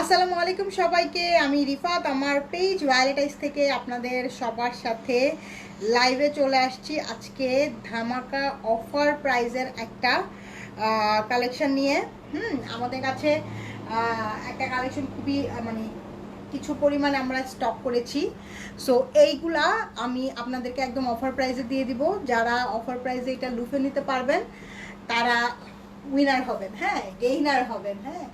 আসসালামু আলাইকুম সবাইকে। আমি রিফাত, আমার পেজ ভ্যালেটাইজ থেকে আপনাদের সবার সাথে লাইভে চলে আসছি। আজকে ধামাকা অফার প্রাইজের একটা কালেকশন নিয়ে। হুম, আমাদের কাছে একটা কালেকশন খুবই মানে কিছু পরিমাণে আমরা স্টক করেছি। সো এইগুলা আমি আপনাদেরকে একদম অফার প্রাইজে দিয়ে দিব। যারা অফার প্রাইজে এটা লুফে নিতে পারবেন, তারা উইনার হবেন হ্যাঁ গেইনার হবেন হ্যাঁ।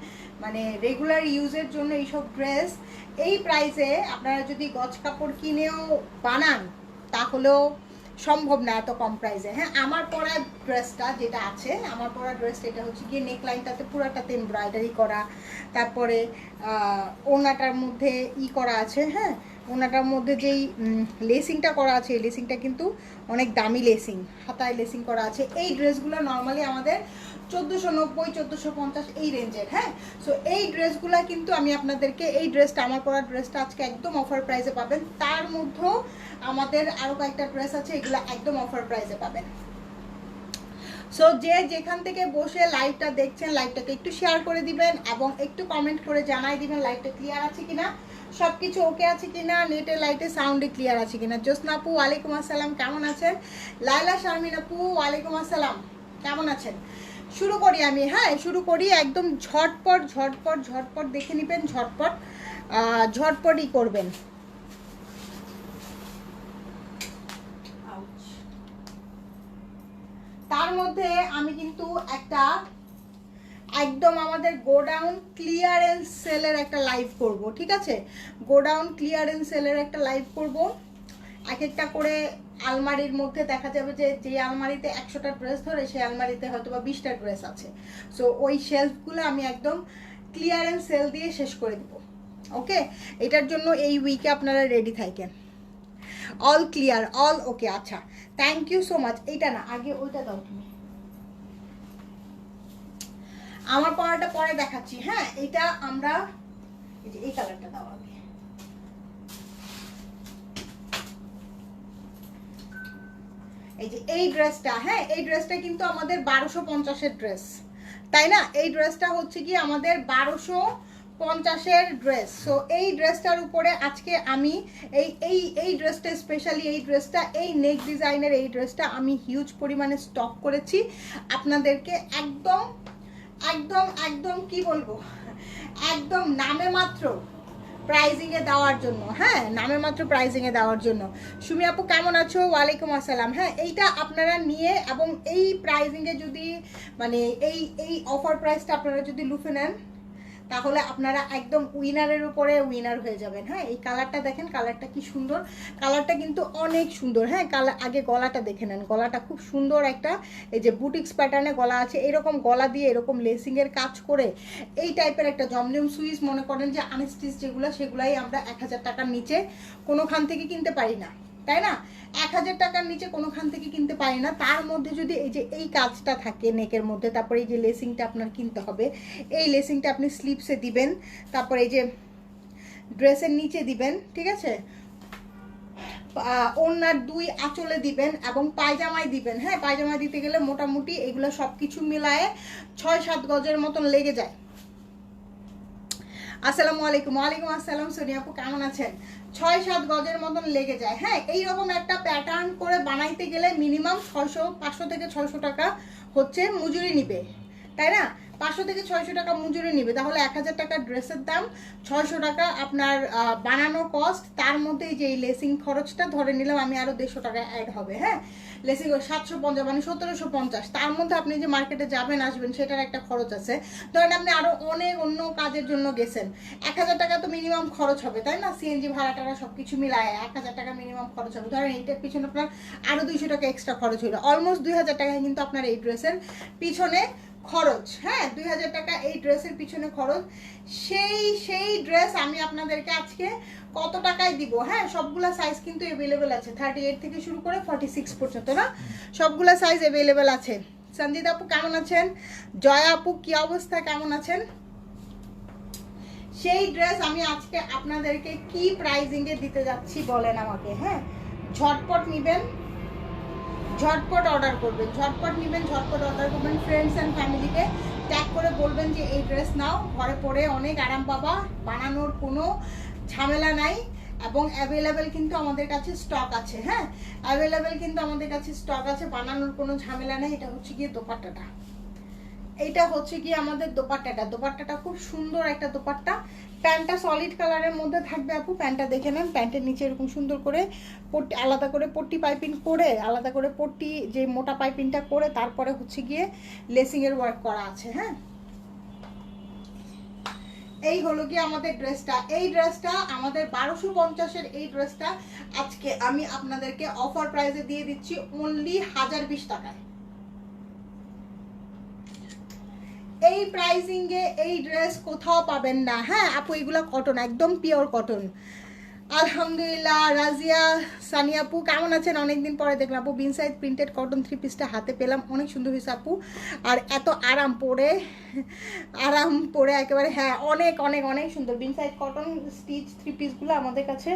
মানে রেগুলার ইউজের জন্য এইসব ড্রেস এই প্রাইসে আপনারা যদি গজ কাপড় কিনেও বানান, তাহলেও সম্ভব না এত কম প্রাইসে হ্যাঁ আমার পরা ড্রেসটা যেটা আছে, আমার পরা ড্রেসটা এটা হচ্ছে গিয়ে নেকলাইনটাতে পুরাটাতে এমব্রয়ডারি করা, তারপরে ওনাটার মধ্যে ই করা আছে হ্যাঁ ওনাটার মধ্যে যেই লেসিংটা করা আছে, এই লেসিংটা কিন্তু অনেক দামি লেসিং হাতায় লেসিং করা আছে। এই ড্রেসগুলো নর্মালি আমাদের চোদ্দোশো নব্বই, চোদ্দোশো পঞ্চাশ এই রেঞ্জের হ্যাঁ? সো এই ড্রেসগুলো কিন্তু আমি আপনাদেরকে, এই ড্রেসটা, আমার পরা ড্রেসটা আজকে একদম অফার প্রাইসে পাবেন। তার মধ্যেও আমাদের আরও কয়েকটা ড্রেস আছে, এগুলো একদম অফার প্রাইসে পাবেন। সো যে যেখান থেকে বসে লাইভটা দেখছেন লাইভটাকে একটু শেয়ার করে দিবেন এবং একটু কমেন্ট করে জানাই দিবেন লাইভটা ক্লিয়ার আছে কিনা সব কিছু ওকে আছে কিনা নেটে লাইটে সাউন্ডে ক্লিয়ার আছে কিনা। জ্যোৎস্না আপু, ওয়ালাইকুম আসসালাম, কেমন আছেন? লাইলা শারমিন আপু, ওয়ালাইকুম আসসালাম, কেমন আছেন? শুরু করি আমি হ্যাঁ শুরু করি একদম ঝটপট ঝটপট ঝটপট দেখে নেবেন ঝটপট ঝটপটই করবেন. তার মধ্যে আমি কিন্তু একটা একদম আমাদের গোডাউন ক্লিয়ারেন্স সেলের একটা লাইভ করব ঠিক আছে? গোডাউন ক্লিয়ারেন্স সেলের একটা লাইভ করব। এক একটা করে আলমারির মধ্যে দেখা যাবে যে যে আলমারিতে একশোটা ড্রেস ধরে, সেই আলমারিতে হয়তো বা বিশটা ড্রেস আছে। সো ওই শেলফগুলো আমি একদম ক্লিয়ারেন্স সেল দিয়ে শেষ করে দিব। ওকে এটার জন্য এই উইকে আপনারা রেডি থাকেন। অল ক্লিয়ার অল ওকে আচ্ছা। থ্যাংক ইউ সো মাচ এইটা না, আগে ওইটা দাও তুমি। আমার পড়াটা পরে দেখাচ্ছি হ্যাঁ? এটা আমরা, এই কালারটা দাও আগে। এই যে এই ড্রেসটা হ্যাঁ এই ড্রেসটা কিন্তু আমাদের বারোশো পঞ্চাশের ড্রেস তাই না? এই ড্রেসটা হচ্ছে কি আমাদের বারোশো পঞ্চাশের ড্রেস সো এই ড্রেসটার উপরে আজকে আমি এই এই এই ড্রেসটা স্পেশালি এই ড্রেসটা এই নেক ডিজাইনের এই ড্রেসটা আমি হিউজ পরিমাণে স্টক করেছি। আপনাদেরকে একদম একদম একদম কি বলব? একদম নামে মাত্র প্রাইজিং এ দেওয়ার জন্য হ্যাঁ? নামে মাত্র প্রাইজিংয়ে দেওয়ার জন্য। সুমি আপু, কেমন আছো? ওয়ালাইকুম আসসালাম। হ্যাঁ এইটা আপনারা নিয়ে এবং এই প্রাইজিংয়ে যদি মানে এই এই অফার প্রাইসটা আপনারা যদি লুফে নেন তাহলে আপনারা একদম উইনারের উপরে উইনার হয়ে যাবেন। হ্যাঁ এই কালারটা দেখেন কালারটা কি সুন্দর। কালারটা কিন্তু অনেক সুন্দর। হ্যাঁ কালার আগে গলাটা দেখে নেন। গলাটা খুব সুন্দর একটা, এই যে বুটিক্স প্যাটার্নে গলা আছে, এরকম গলা দিয়ে এরকম লেসিংয়ের কাজ করে এই টাইপের একটা জমজম সুইচ মনে করেন যে আনস্টিচ যেগুলো, সেগুলাই আমরা এক হাজার টাকার নিচে কোনোখান থেকে কিনতে পারি না। তাই না? এক হাজার টাকার নিচে কোনোখান থেকে কিনতে পারি না। তার মধ্যে যদি এই যে এই কাজটা থাকে নেকের মধ্যে তারপরে এই যে লেসিংটা আপনার কিনতে হবে এই লেসিংটা আপনি স্লিপসে দিবেন তারপরে এই যে ড্রেসের নিচে দিবেন ঠিক আছে? আহ, ওড়নার দুই আঁচলে দিবেন এবং পায়জামায় দিবেন। হ্যাঁ পায়জামায় দিতে গেলে মোটামুটি এগুলো সব কিছু মিলায়ে ছয় সাত গজের মতন লেগে যায়। আসসালামু আলাইকুম। ওয়ালাইকুম আসসালাম। সোনিয়া আপু কেমন আছেন? ছয় সাত গজের মতন লেগে যায়। হ্যাঁ এইরকম একটা প্যাটার্ন করে বানাইতে গেলে মিনিমাম ছশো পাঁচশো থেকে ছশো টাকা হচ্ছে মজুরি নিবে। তাই না? পাঁচশো থেকে ছয়শো টাকা মজুরি নিবে। তাহলে এক হাজার টাকার ড্রেসের দাম ছয়শো টাকা আপনার আহ, বানানো কস্ট তার মধ্যে এই যে এই লেসিং খরচটা ধরে নিলাম আমি আরও দেড়শো টাকা অ্যাড হবে হ্যাঁ? লেসিং সাতশো পঞ্চাশ মানে সতেরোশো পঞ্চাশ। তার মধ্যে আপনি যে মার্কেটে যাবেন আসবেন সেটার একটা খরচ আছে। ধরেন আপনি আরও অনেক অন্য কাজের জন্য গেছেন। এক হাজার টাকা তো মিনিমাম খরচ হবে তাই না? সিএনজি ভাড়া টাড়া সব কিছু মিলায় এক হাজার টাকা মিনিমাম খরচ হবে। ধরেন এইটার পিছনে আপনার আরও দুইশো টাকা এক্সট্রা খরচ হইল। অলমোস্ট দুই হাজার টাকায় কিন্তু আপনার এই ড্রেসের পিছনে খরচ হ্যাঁ দুই হাজার টাকা এই ড্রেসের পিছনে খরচ। সেই সেই ড্রেস আমি আপনাদেরকে আজকে কত টাকায় দিব? হ্যাঁ সবগুলা সাইজ কিন্তু অ্যাভেলেবেল আছে। থার্টি এইট থেকে শুরু করে ফর্টি সিক্স পর্যন্ত, না? সবগুলা সাইজ অ্যাভেলেবেল আছে। সঞ্জিত আপু, কেমন আছেন? জয়া আপু, কি অবস্থা? কেমন আছেন? সেই ড্রেস আমি আজকে আপনাদেরকে কি প্রাইজিংয়ে দিতে যাচ্ছি বলেন আমাকে হ্যাঁ? ঝটপট নিবেন। ঝটপট অর্ডার করবেন। ঝটপট নেবেন, ঝটপট অর্ডার করবেন। ফ্রেন্ডস অ্যান্ড ফ্যামিলিকে ট্যাগ করে বলবেন যে, এই ড্রেস নাও, ঘরে পরে অনেক আরাম পাবা, বানানোর কোনো ঝামেলা নাই এবং অ্যাভেলেবেল কিন্তু আমাদের কাছে স্টক আছে। হ্যাঁ অ্যাভেলেবেল কিন্তু আমাদের কাছে স্টক আছে, বানানোর কোনো ঝামেলা নেই, এটা হচ্ছে গিয়ে দোপাট্টাটা। এইটা হচ্ছে কি আমাদের দোপাট্টাটা। দোপাট্টাটা খুব সুন্দর একটা দোপাট্টা। প্যান্টটা সলিড কালারের মধ্যে থাকবে আপু। প্যান্টটা দেখে নেন। প্যান্টের নিচে এরকম সুন্দর করে পট্টি, আলাদা করে পট্টি পাইপিং করে, আলাদা করে পট্টি, যে মোটা পাইপিংটা করে, তারপরে হচ্ছে গিয়ে লেসিংয়ের ওয়ার্ক করা আছে হ্যাঁ? এই হলো কি আমাদের ড্রেসটা এই ড্রেসটা আমাদের বারোশো পঞ্চাশের এই ড্রেসটা আজকে আমি আপনাদেরকে অফার প্রাইসে দিয়ে দিচ্ছি অনলি হাজার বিশ টাকায়। এই প্রাইসিং এ এই ড্রেস কোথাও পাবেন না। হ্যাঁ আপু, এগুলো কটন একদম পিওর কটন আলহামদুলিল্লাহ, রাজিয়া, সানিয়া আপু, কেমন আছেন? অনেকদিন পরে দেখলাম আপু bean side printed cotton three পিসটা হাতে পেলাম। অনেক সুন্দর হয়েছে আপু। আর এত আরাম পরে আরাম পরে একেবারে হ্যাঁ অনেক অনেক অনেক সুন্দর। Bean side cotton stitch three পিসগুলো আমাদের কাছে,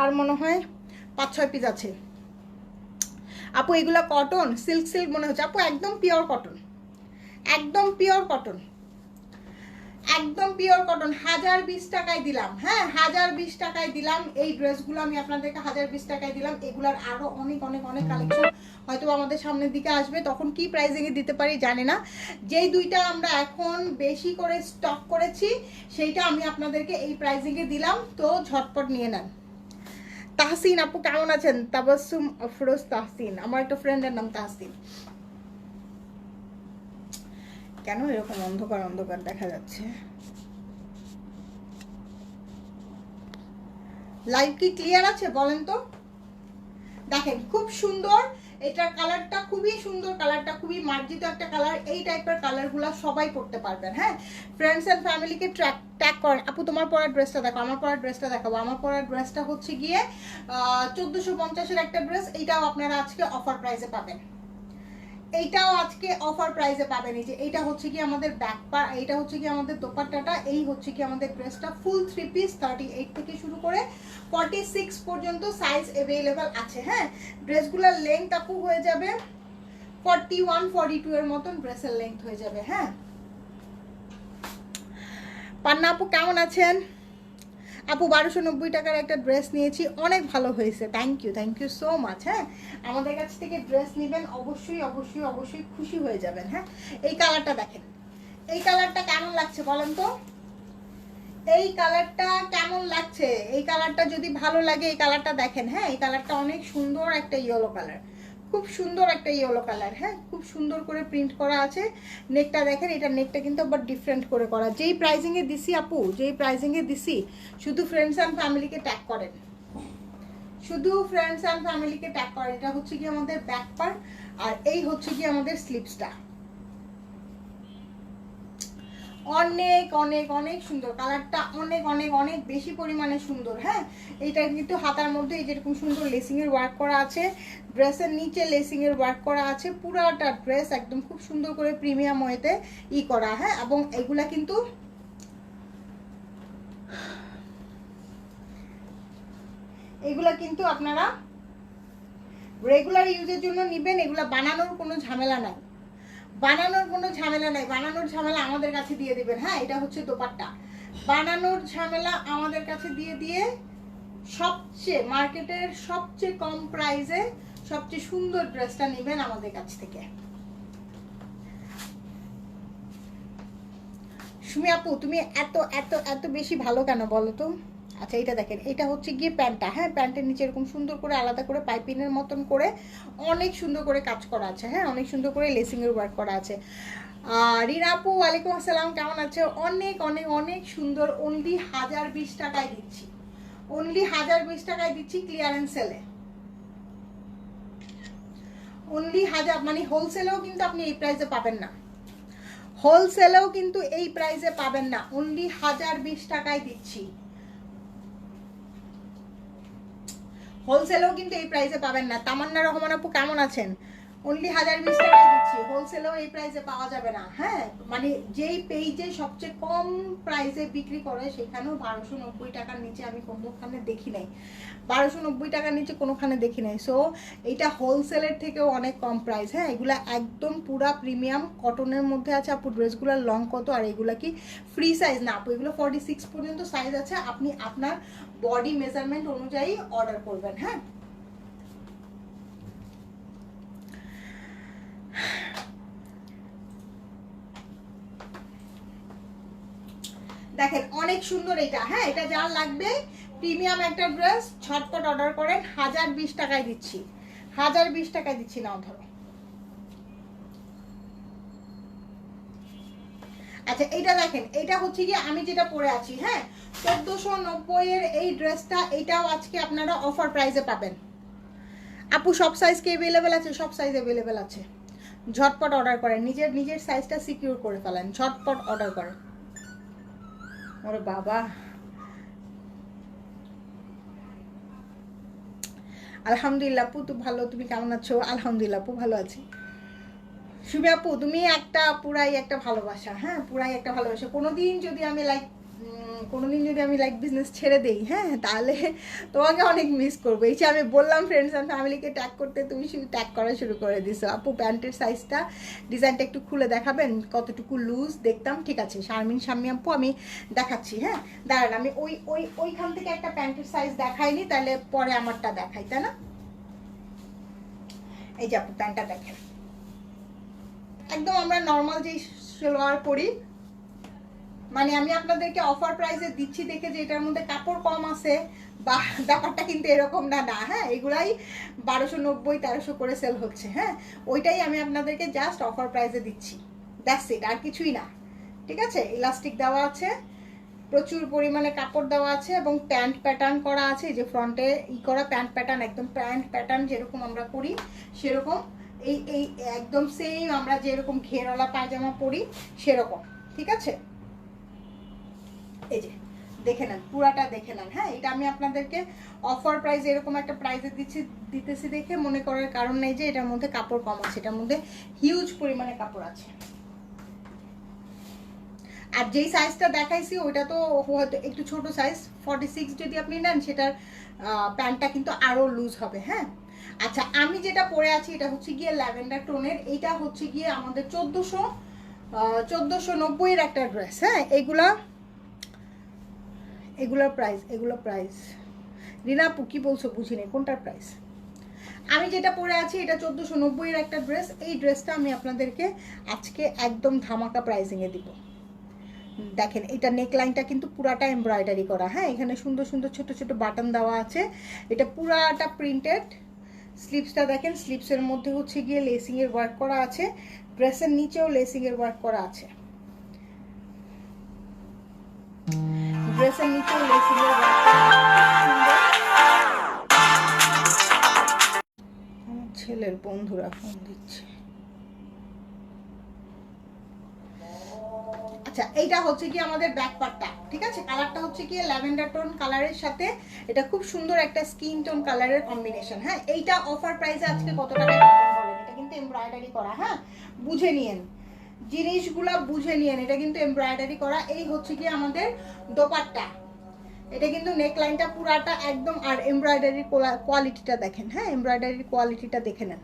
আর মনে হয় পাঁচ, ছয় পিস আছে। আপু, এগুলো কটন সিল্ক সিল্ক মনে হচ্ছে। আপু, একদম পিওর কটন একদম পিওর কটন একদম পিওর কটন হাজার বিশ টাকায় দিলাম হ্যাঁ হাজার বিশ টাকায় দিলাম। এই ড্রেসগুলো আমি আপনাদেরকে হাজার বিশ টাকায় দিলাম। এগুলার আরও অনেক অনেক অনেক কালেকশন হয়তো আমাদের সামনের দিকে আসবে। তখন কি প্রাইসিংয়ে দিতে পারি জানি না। যেই দুইটা আমরা এখন বেশি করে স্টক করেছি, সেইটা আমি আপনাদেরকে এই প্রাইসিংয়ে দিলাম। তো ঝটপট নিয়ে নেন। তাহসিন আপু কেমন আছেন? তাবাসুম আফরোজ তাহসিন। আমার একটা ফ্রেন্ডের নাম তাহসিন। কেন এরকম অন্ধকার অন্ধকার দেখা যাচ্ছে? লাইভ কি ক্লিয়ার আছে বলেন তো? দেখেন, খুব সুন্দর। এটার কালারটা খুবই সুন্দর কালারটা খুবই মার্জিত একটা কালার এই টাইপের কালারগুলো সবাই পরতে পারবেন হ্যাঁ? ফ্রেন্ডস অ্যান্ড ফ্যামিলিকে ট্র্যাক ট্যাগ করেন। আপু, তোমার পরার ড্রেসটা দেখো আমার পরার ড্রেসটা দেখাবো আমার পরার ড্রেসটা হচ্ছে গিয়ে চোদ্দোশো পঞ্চাশের একটা ড্রেস এইটাও আপনারা আজকে অফার প্রাইসে পাবেন। এইটাও আজকে অফার প্রাইসে পাবেন। এই যে এইটা হচ্ছে কি আমাদের ব্যাক পা, এইটা হচ্ছে কি আমাদের দোপাট্টাটা, এই হচ্ছে কি আমাদের ড্রেসটা full three piece thirty eight থেকে শুরু করে ফর্টি সিক্স পর্যন্ত সাইজ অ্যাভেলেবেল আছে হ্যাঁ? ড্রেসগুলোর লেন্থ আপু হয়ে যাবে ফর্টি ওয়ান ফর্টি টু এর মতন ড্রেসের লেন্থ হয়ে যাবে হ্যাঁ? পান্না আপু, কেমন আছেন? আপু, বারোশো নব্বই টাকার একটা ড্রেস নিয়েছি। অনেক ভালো হয়েছে। Thank you thank you so much হ্যাঁ? আমাদের কাছ থেকে ড্রেস নেবেন, অবশ্যই অবশ্যই অবশ্যই খুশি হয়ে যাবেন হ্যাঁ? এই কালারটা দেখেন। এই কালারটা কেমন লাগছে বলেন তো? এই কালারটা কেমন লাগছে? এই কালারটা যদি ভালো লাগে, এই কালারটা দেখেন হ্যাঁ? এই কালারটা অনেক সুন্দর একটা ইয়েলো কালার খুব সুন্দর একটা ইয়েলো কালার হ্যাঁ? খুব সুন্দর করে প্রিন্ট করা আছে। নেকটা দেখেন, এটা নেকটা কিন্তু আবার ডিফারেন্ট করে করা। যেই প্রাইজিংয়ে দিসি আপু, যেই প্রাইজিংয়ে দিসি শুধু ফ্রেন্ডস অ্যান্ড ফ্যামিলিকে ট্যাগ করেন। শুধু ফ্রেন্ডস অ্যান্ড ফ্যামিলিকে ট্যাগ করেন। এটা হচ্ছে কি আমাদের ব্যাক পার্ট আর এই হচ্ছে কি আমাদের স্লিপসটা অনেক অনেক অনেক সুন্দর। কালারটা অনেক অনেক অনেক বেশি পরিমাণে সুন্দর হ্যাঁ? এইটা কিন্তু হাতার মধ্যে এই যেরকম সুন্দর লেসিং এর ওয়ার্ক করা আছে ড্রেসের নিচে লেসিং এর ওয়ার্ক করা আছে, পুরাটা ড্রেস একদম খুব সুন্দর করে প্রিমিয়াম ওয়েতে ই করা হ্যাঁ? এবং এগুলা কিন্তু এগুলা কিন্তু আপনারা রেগুলার ইউজের জন্য নিবেন, এগুলা বানানোর কোনো ঝামেলা নাই। বানানোর কোনো ঝামেলা নাই। বানানোর ঝামেলা আমাদের কাছে দিয়ে দিবেন। হ্যাঁ এটা হচ্ছে দোপাট্টা। বানানোর ঝামেলা আমাদের কাছে দিয়ে দিয়ে সবচেয়ে মার্কেটের সবচেয়ে কম প্রাইসে সবচেয়ে সুন্দর ড্রেসটা নেবেন আমাদের কাছ থেকে। সুমি আপু, তুমি এত এত এত বেশি ভালো কেন বলো তো? আচ্ছা এটা দেখেন এটা হচ্ছে গিয়ে প্যান্টটা। হ্যাঁ প্যান্টের নিচে এরকম সুন্দর করে আলাদা করে পাইপিনের মতন করে অনেক সুন্দর করে কাজ করা আছে। হ্যাঁ অনেক সুন্দর করে লেসিংয়ের ওয়ার্ক করা আছে। রিনা আপু, ওয়ালাইকুম আসসালাম, কেমন আছে? অনেক অনেক অনেক সুন্দর অনলি হাজার বিশ টাকায় দিচ্ছি। অনলি হাজার বিশ টাকায় দিচ্ছি ক্লিয়ারেন্স সেলে অনলি হাজার মানে হোলসেলেও কিন্তু আপনি এই প্রাইসে পাবেন না। হোলসেলেও কিন্তু এই প্রাইসে পাবেন না। অনলি হাজার বিশ টাকায় দিচ্ছি। হোলসেলেও কিন্তু এই প্রাইসে পাবেন না। তামান্না রহমান আপু কেমন আছেন? অনলি হাজার বিশ টাকায় দিচ্ছি। হোলসেলেও এই প্রাইসে পাওয়া যাবে না। হ্যাঁ মানে যেই পেজে সবচেয়ে কম প্রাইসে বিক্রি করে, সেখানেও বারোশো নব্বই টাকার নিচে আমি কোনোখানে দেখি নাই। বারোশো নব্বই টাকার নিচে কোনোখানে দেখি নাই। সো এইটা হোলসেলের থেকেও অনেক কম প্রাইস হ্যাঁ এগুলা একদম পুরা প্রিমিয়াম কটনের মধ্যে আছে আপু। ড্রেসগুলোর লং কত, আর এগুলা কি ফ্রি সাইজ না আপু, এগুলো ফর্টি সিক্স পর্যন্ত সাইজ আছে। আপনি আপনার বডি মেজারমেন্ট অনুযায়ী অর্ডার করবেন। হ্যাঁ দেখেন অনেক সুন্দর এটা। হ্যাঁ এটা যার লাগবে, প্রিমিয়াম একটা ড্রেস, ছটপট অর্ডার করেন, হাজার বিশ টাকায় দিচ্ছি। হাজার বিশ টাকায় দিচ্ছি নাও ধরো। আচ্ছা এটা দেখেন এটা হচ্ছে কি আমি যেটা পরে আছি হ্যাঁ? চোদ্দোশো নব্বই এর এই ড্রেসটা, এটাও আজকে আপনারা অফার প্রাইসে পাবেন। আপু, সব সাইজ কি অ্যাভেলেবেল আছে? সব সাইজ অ্যাভেলেবেল আছে। ঝটপট অর্ডার করেন, নিজের নিজের সাইজটা সিকিউর করে ফেলেন, ঝটপট অর্ডার করেন। ওরে বাবা। আলহামদুলিল্লাহ, আপু, তুমি ভালো, তুমি কেমন আছো? আলহামদুলিল্লাহ, আপু, ভালো আছি। শুভে আপু, তুমি একটা পুরাই একটা ভালোবাসা হ্যাঁ? পুরাই একটা ভালোবাসা। কোনোদিন যদি আমি লাইক কোনোদিন যদি আমি লাইক বিজনেস ছেড়ে দেই হ্যাঁ তাহলে তোমাকে অনেক মিস করব। এই যে আমি বললাম ফ্রেন্ডস অ্যান্ড ফ্যামিলিকে ট্যাগ করতে তুমি শুধু ট্যাগ করা শুরু করে দিছো। আপু, প্যান্টের সাইজটা ডিজাইনটা একটু খুলে দেখাবেন, কতটুকু লুজ দেখতাম। ঠিক আছে, শারমিন, শাম্মি আপু, আমি দেখাচ্ছি হ্যাঁ। দাঁড়ান, আমি ওই ওই, ওইখান থেকে একটা প্যান্টের সাইজ দেখাইনি, তাহলে পরে আমারটা দেখাই, তাই না? এই যে আপু, প্যান্টটা দেখেন। একদম আমরা নর্মাল যেই সালোয়ার পরি মানে আমি আপনাদেরকে অফার প্রাইসে দিচ্ছি দেখে যে এটার মধ্যে কাপড় কম আছে, বা ব্যাপারটা কিন্তু এরকম না না হ্যাঁ এগুলাই বারোশো নব্বই, তেরোশো করে সেল হচ্ছে হ্যাঁ ওইটাই আমি আপনাদেরকে জাস্ট অফার প্রাইসে দিচ্ছি দ্যাটস ইট আর কিছুই না, ঠিক আছে? ইলাস্টিক দেওয়া আছে, প্রচুর পরিমাণে কাপড় দেওয়া আছে এবং প্যান্ট প্যাটার্ন করা আছে যে ফ্রন্টে ই করা প্যান্ট প্যাটার্ন একদম প্যান্ট প্যাটার্ন যেরকম আমরা করি সেরকম, এই এই, একদম সেম আমরা যেরকম ঘেরওয়ালা পায়জামা পরি, সেরকম, ঠিক আছে? এই যে, দেখে নেন, পুরাটা দেখে নেন। হ্যাঁ এটা আমি আপনাদেরকে অফার প্রাইস এরকম একটা প্রাইসে দিচ্ছি, দিতেছি দেখে মনে করার কারণ নেই যে এটার মধ্যে কাপড় কম আছে, এটার মধ্যে হিউজ পরিমাণে কাপড় আছে। আর যেই সাইজটা দেখাইছি, ওইটা তো হয়তো একটু ছোট সাইজ ফর্টি সিক্স যদি আপনি নেন, সেটার প্যান্টটা কিন্তু আরও লুজ হবে হ্যাঁ? আচ্ছা আমি যেটা পরে আছি, এটা হচ্ছে গিয়ে ল্যাভেন্ডার টোনের, এটা হচ্ছে গিয়ে আমাদের চোদ্দোশো চোদ্দোশো নব্বইয়ের একটা ড্রেস হ্যাঁ? এইগুলা এগুলোর প্রাইস এগুলোর প্রাইস রিনা আপু কি বলছো? বুঝিনি, কোনটার প্রাইস আমি যেটা পরে আছি, এটা চোদ্দোশো নব্বইয়ের একটা ড্রেস এই ড্রেসটা আমি আপনাদেরকে আজকে একদম ধামাকা প্রাইসিংয়ে দিব। দেখেন, এটা নেকলাইনটা কিন্তু পুরাটা এমব্রয়ডারি করা। হ্যাঁ এখানে সুন্দর সুন্দর ছোট ছোট বাটন দেওয়া আছে। এটা পুরাটা প্রিন্টেড স্লিপসটা দেখেন স্লিপসের মধ্যে হচ্ছে গিয়ে লেসিংয়ের ওয়ার্ক করা আছে। ড্রেসের নিচেও লেসিংয়ের ওয়ার্ক করা আছে। ড্রেসের নিচেও লেসিংয়ের ছেলের বন্ধুরা ফোন দিচ্ছে। আচ্ছা এইটা হচ্ছে কি আমাদের ব্যাক ঠিক আছে? কালারটা হচ্ছে কি ল্যাভেন্ডার টোন কালারের সাথে, এটা খুব সুন্দর একটা স্কিন টোন কালারের কম্বিনেশন হ্যাঁ? এইটা অফার প্রাইসে আজকে কত টাকা? এটা কিন্তু এমব্রয়ডারি করা হ্যাঁ? বুঝে নিয়েন। জিনিসগুলা বুঝে নিয়েন। এটা কিন্তু এমব্রয়ডারি করা, এই হচ্ছে কি আমাদের দোপাট্টা। এটা কিন্তু নেকলাইনটা পুরাটা একদম, আর এমব্রয়ডারির কোয়ালিটিটা দেখেন হ্যাঁ? এমব্রয়ডারির কোয়ালিটিটা দেখে নেন।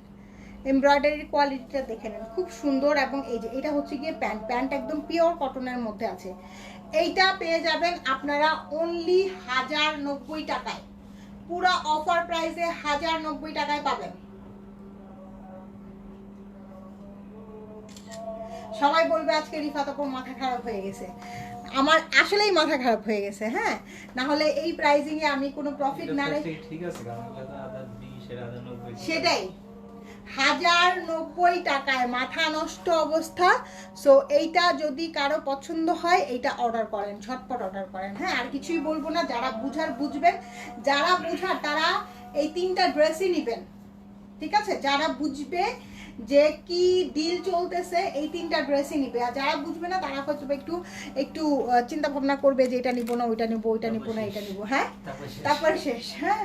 এমব্রয়ডারির কোয়ালিটিটা দেখে নেন, খুব সুন্দর এবং এই যে, এটা হচ্ছে গিয়ে প্যান্ট। প্যান্ট একদম পিওর কটনের মধ্যে আছে। এইটা পেয়ে যাবেন আপনারা অনলি হাজার নব্বই টাকায়। পুরো অফার প্রাইসে হাজার নব্বই টাকায় পাবেন। সবাই বলবে আজকে রিফাত আপুর মাথা খারাপ হয়ে গেছে। আমার আসলেই মাথা খারাপ হয়ে গেছে হ্যাঁ? না হলে এই প্রাইজিং এ আমি কোনো প্রফিট না রেখে ঠিক আছে কারণ এটা 20 এর আদার 90 সেটাই। হাজার নব্বই টাকায় মাথা নষ্ট অবস্থা। সো এইটা যদি কারও পছন্দ হয় এইটা অর্ডার করেন ঝটপট অর্ডার করেন হ্যাঁ? আর কিছুই বলব না যারা বুঝার বুঝবেন। যারা বুঝার তারা এই তিনটা ড্রেসই নেবেন। ঠিক আছে? যারা বুঝবে যে কি ডিল চলতেছে এই তিনটা ড্রেসই নিবে। আর যারা বুঝবে না তারা হয়তো একটু একটু চিন্তা ভাবনা করবে যে এটা নিবো না ওইটা নিবো ওইটা নিবো না এটা নিবো হ্যাঁ? তারপর শেষ। হ্যাঁ?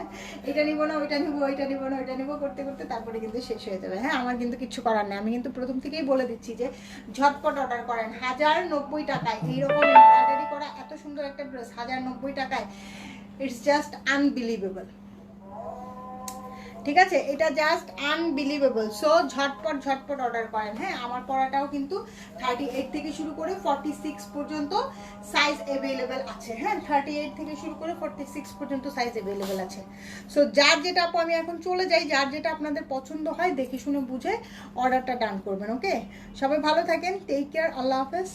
এটা নিবো না ওইটা নিবো ওইটা নিবো না ওইটা নিবো করতে করতে তারপরে কিন্তু শেষ হয়ে যাবে হ্যাঁ? আমার কিন্তু কিছু করার নেই। আমি কিন্তু প্রথম থেকেই বলে দিচ্ছি যে ঝটপট অর্ডার করেন। হাজার নব্বই টাকায় এইরকম এমব্রয়ডারি করা এত সুন্দর একটা ড্রেস হাজার নব্বই টাকায় ইটস জাস্ট আনবিলিভেবল ঠিক আছে? এটা জাস্ট আনবিলিভেবল সো ঝটপট ঝটপট অর্ডার করেন হ্যাঁ? আমার পড়াটাও কিন্তু থার্টি এইট থেকে শুরু করে ফর্টি সিক্স পর্যন্ত সাইজ অ্যাভেলেবেল আছে হ্যাঁ? থার্টি এইট থেকে শুরু করে ফর্টি সিক্স পর্যন্ত সাইজ অ্যাভেলেবেল আছে। সো যার যেটা আপু আমি এখন চলে যাই, যার যেটা আপনাদের পছন্দ হয়, দেখে শুনে বুঝে অর্ডারটা ডান করবেন ওকে সবাই ভালো থাকেন টেক কেয়ার আল্লাহ হাফেজ।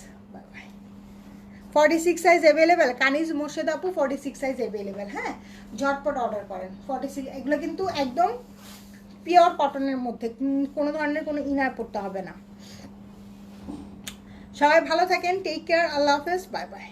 Forty six size available Kaniz Morshed আপু ফর্টি সিক্স সাইজ অ্যাভেলেবেল হ্যাঁ? ঝটপট অর্ডার করেন। ফর্টি সিক্স এগুলো কিন্তু একদম পিওর কটনের মধ্যে। কোনো ধরনের কোনো ইনার পড়তে হবে না। সবাই ভালো থাকেন টেক কেয়ার আল্লাহ হাফেজ বাই বাই